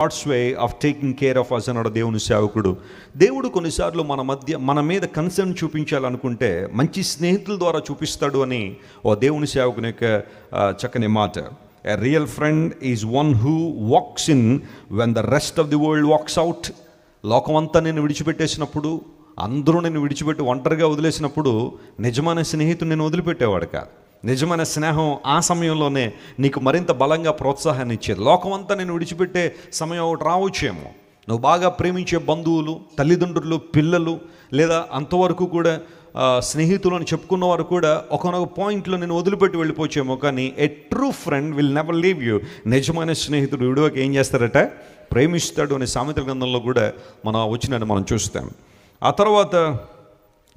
God's way of taking care of us అన్నాడు దేవుని సేవకుడు. దేవుడు కొన్నిసార్లు మన మధ్య మన మీద కన్సర్న్ చూపించాలనుకుంటే మంచి స్నేహితుల ద్వారా చూపిస్తాడు అని ఓ దేవుని సేవకుని యొక్క చక్కని మాట. A real friend is one who walks in when the rest of the world walks out లోకమంతా నేను విడిచిపెట్టేసినప్పుడు అందరూ నేను విడిచిపెట్టి ఒంటరిగా వదిలేసినప్పుడు నిజమైన స్నేహితుడు నేను వదిలిపెట్టేవాడు కాదు. నిజమైన స్నేహం ఆ సమయంలోనే నీకు మరింత బలంగా ప్రోత్సాహాన్ని ఇచ్చేది. లోకమంతా నేను విడిచిపెట్టే సమయం ఒకటి రావచ్చేమో. నువ్వు బాగా ప్రేమించే బంధువులు తల్లిదండ్రులు పిల్లలు లేదా అంతవరకు కూడా స్నేహితులు అని చెప్పుకున్న వారు కూడా ఒకనొక పాయింట్లో నేను వదిలిపెట్టి వెళ్ళిపోవచ్చేమో. కానీ a true friend will never leave you నిజమైన స్నేహితుడు విడువకి ఏం చేస్తారట? ప్రేమిస్తాడు అనే సామెతల గ్రంథంలో కూడా మనం వచ్చినట్టు మనం చూస్తాం. ఆ తర్వాత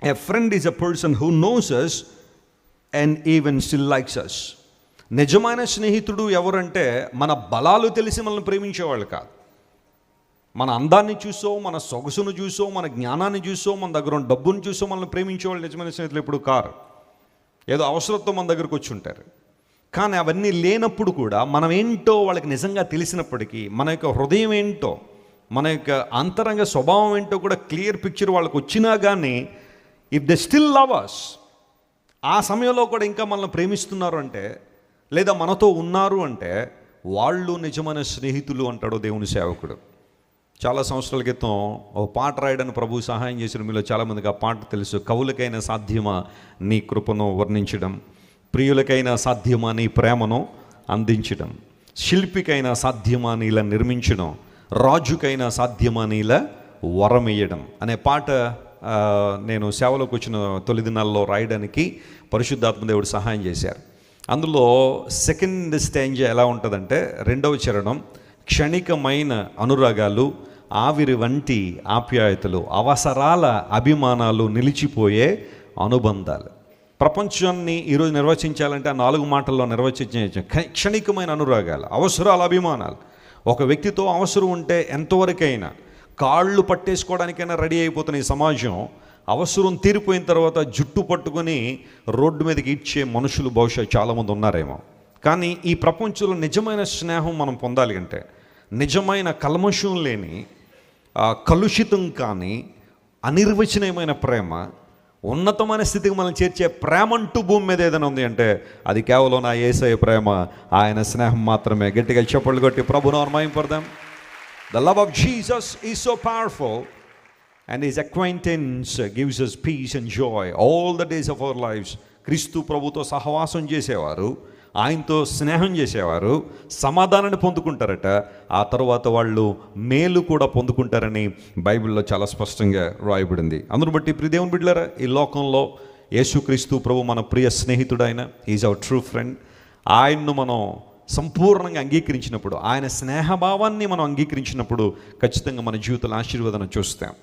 a friend is a person who knows us and even still likes us నిజమైన స్నేహితుడు ఎవరంటే మన బలాలు తెలిసి మనల్ని ప్రేమించేవాళ్ళు కాదు. మన అందాన్ని చూసో మన సొగసును చూసో మన జ్ఞానాన్ని చూసో మన దగ్గర ఉన్న డబ్బును చూసో మనల్ని ప్రేమించేవాళ్ళు నిజమైన స్నేహితులు ఎప్పుడు కారు. ఏదో అవసరంతో మన దగ్గరకు వచ్చి ఉంటారు. కానీ అవన్నీ లేనప్పుడు కూడా మనం ఏంటో వాళ్ళకి నిజంగా తెలిసినప్పటికీ మన యొక్క హృదయం ఏంటో మన యొక్క అంతరంగ స్వభావం ఏంటో కూడా క్లియర్ పిక్చర్ వాళ్ళకి వచ్చినా కానీ if they still love us ఆ సమయంలో కూడా ఇంకా మనల్ని ప్రేమిస్తున్నారు అంటే లేదా మనతో ఉన్నారు అంటే వాళ్ళు నిజమైన స్నేహితులు అంటాడు దేవుని సేవకుడు. చాలా సంవత్సరాల క్రితం ఓ పాట రాయడానికి ప్రభు సహాయం చేసిన మీలో చాలామందికి ఆ పాట తెలుసు. కవులకైనా సాధ్యమా నీ కృపను వర్ణించడం? ప్రియులకైనా సాధ్యమా నీ ప్రేమను అందించడం? శిల్పికైనా సాధ్యమా నీలా నిర్మించడం? రాజుకైనా సాధ్యమా నీలా వరమేయడం? అనే పాట నేను సేవలోకి వచ్చిన తొలి దినాల్లో రాయడానికి పరిశుద్ధాత్మ దేవుడు సహాయం చేశారు. అందులో సెకండ్ స్టేంజ్ ఎలా ఉంటుందంటే రెండవ చరణం క్షణికమైన అనురాగాలు ఆవిరి వంటి ఆప్యాయతలు అవసరాల అభిమానాలు నిలిచిపోయే అనుబంధాలు. ప్రపంచాన్ని ఈరోజు నిర్వచించాలంటే ఆ నాలుగు మాటల్లో నిర్వచించ క్షణికమైన అనురాగాలు అవసరాల అభిమానాలు. ఒక వ్యక్తితో అవసరం ఉంటే ఎంతవరకైనా కాళ్ళు పట్టేసుకోవడానికైనా రెడీ అయిపోతున్న ఈ సమాజం అవసరం తీరిపోయిన తర్వాత జుట్టు పట్టుకొని రోడ్డు మీదకి ఇచ్చే మనుషులు బహుశా చాలామంది ఉన్నారేమో. కానీ ఈ ప్రపంచంలో నిజమైన స్నేహం మనం పొందాలి అంటే నిజమైన కల్మషం లేని కలుషితం కానీ అనిర్వచనీయమైన ప్రేమ ఉన్నతమైన స్థితికి మనం చేర్చే ప్రేమ అంటూ భూమి మీద ఏదైనా ఉంది అంటే అది కేవలం నా ఏసఐ ప్రేమ. ఆయన స్నేహం మాత్రమే. గట్టిగా చెప్పళ్ళు కొట్టి ప్రభు నోర్మాయింపడదాం the love of Jesus is so powerful and is acquaintance gives us peace and joy all the days of our lifes క్రీస్తు ప్రభుతో సహవాసం చేసేవారు ఆయనతో స్నేహం చేసేవారు సమాధానాన్ని పొందుకుంటారట. ఆ తర్వాత వాళ్ళు మేలు కూడా పొందుకుంటారని బైబిల్లో చాలా స్పష్టంగా రాయబడింది. అందును బట్టి ప్రియ దేవుని ఈ లోకంలో యేసుక్రీస్తు ప్రభు మన ప్రియ స్నేహితుడైన ఈజ్ అవర్ ట్రూ ఫ్రెండ్ ఆయన్ను మనం సంపూర్ణంగా అంగీకరించినప్పుడు ఆయన స్నేహభావాన్ని మనం అంగీకరించినప్పుడు ఖచ్చితంగా మన జీవితంలో ఆశీర్వాదం చూస్తాం.